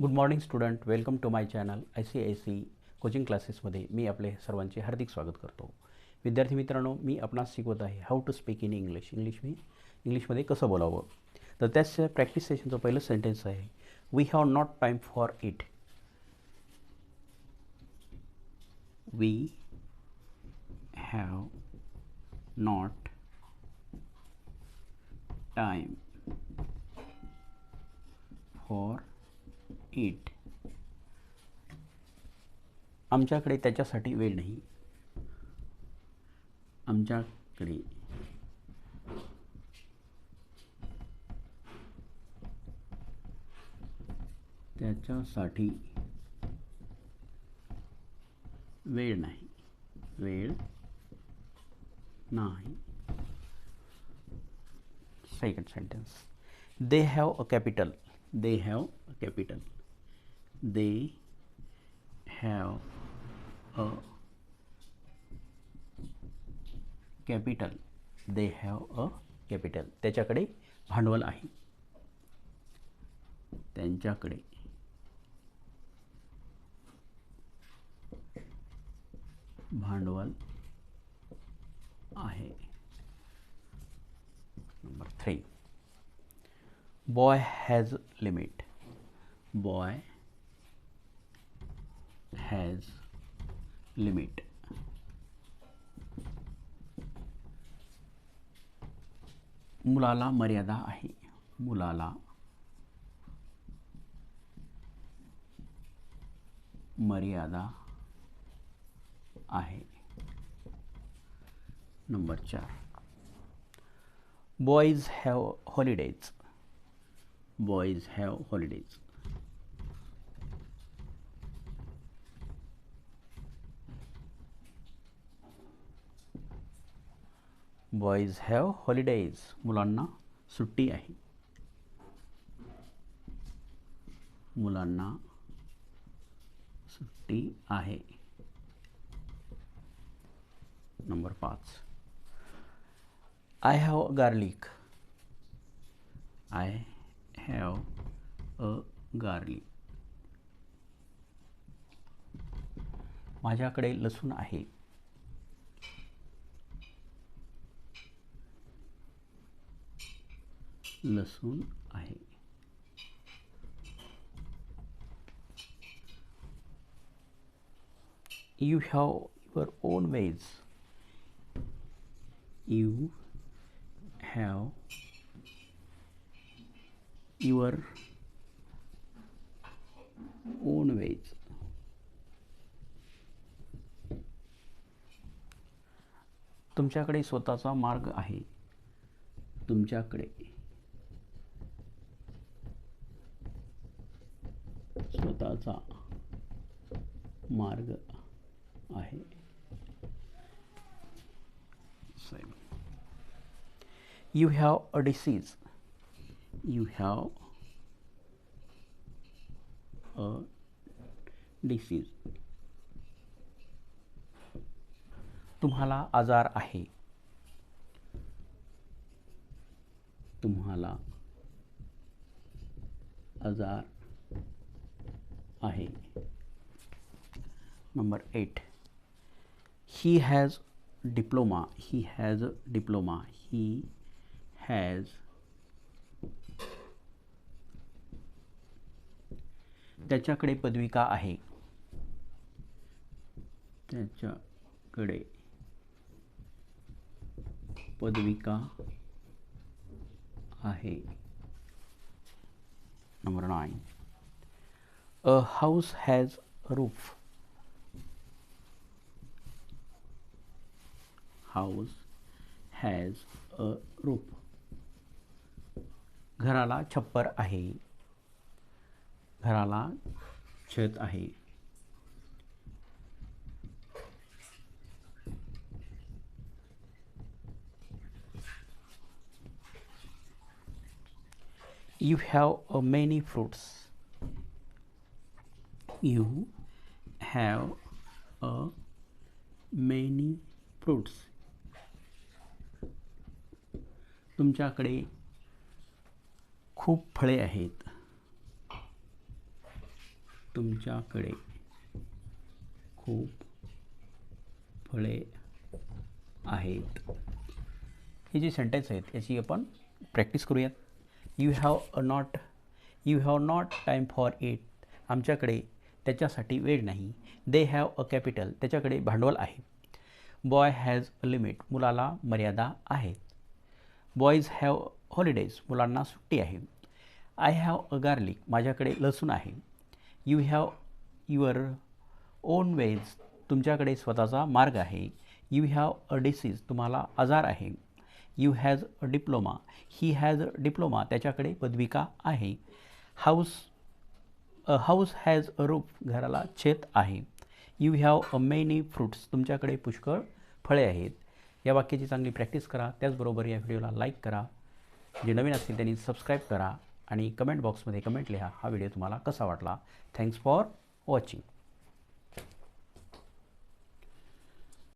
Good morning student welcome to my channel I C I C coaching क्लासेसमध्ये मी आपले सर्वांचे हार्दिक स्वागत करतो. विद्यार्थी मित्रांनो मी आपणास शिकवत आहे how to speak in English English मी इंग्लिशमध्ये कसं बोलावं? तर त्याच प्रॅक्टिस सेशनचं पहिलं सेंटेन्स आहे we have not time for it we have not time for it आमच्याकडे त्याच्यासाठी वेळ नाही. आमच्याकडे त्याच्यासाठी वेळ नाही. वेळ नाही. Second sentence they have a capital they have a capital they have a capital they have a capital त्याच्याकडे भांडवल आहे त्यांच्याकडे भांडवल आहे number three boy has limit boy has limit. मुलाला मर्यादा आहे. मुलाला मर्यादा आहे. नंबर चार. Boys have holidays boys have holidays boys have holidays मुलांना सुट्टी आहे. मुलांना सुट्टी आहे. नंबर पाच. I have a garlic I have a garlic माझ्याकडे लसूण आहे. लसूण आहे. You have your own ways you have your own ways तुमच्याकडे स्वतःचा मार्ग आहे. तुमच्याकडे भारताचा मार्ग आहे. You have a disease you have a disease तुम्हाला आजार आहे. तुम्हाला आजार आहे. Number eight he has diploma he has diploma he has त्याच्याकडे पदविका आहे. त्याच्याकडे पदविका आहे. Number nine a house has roof house has a roof घराला छप्पर आहे घराला छत आहे you have a many fruits You have a many fruits तुमच्याकडे खूप फळे आहेत. तुमच्याकडे खूप फळे आहेत. हे जे सेंटेन्स आहेत याची आपण प्रॅक्टिस करूयात. You have a not you have not time for it आमच्याकडे त्याच्यासाठी वेळ नाही. दे हॅव अ कॅपिटल त्याच्याकडे भांडवल आहे. बॉय हॅज अ लिमिट मुलाला मर्यादा आहेत बॉईज हॅव हॉलिडेज मुलांना सुट्टी आहे. आय हॅव अ गार्लिक माझ्याकडे लसूण आहे. You have your own ways तुमच्याकडे स्वतःचा मार्ग आहे. यू हॅव अ डिसीज तुम्हाला आजार आहे. You has a diploma he has a diploma त्याच्याकडे पदविका आहे. House a house has a roof घराला छेत आहे. You have a many fruits तुमच्याकडे पुष्कळ फळे आहेत. या वाक्याची चांगली प्रॅक्टिस करा. त्याचबरोबर या व्हिडिओला लाईक करा. जे नवीन असतील त्यांनी सबस्क्राईब करा आणि कमेंट बॉक्समध्ये कमेंट लिहा. हा व्हिडिओ तुम्हाला कसा वाटला? Thanks for watching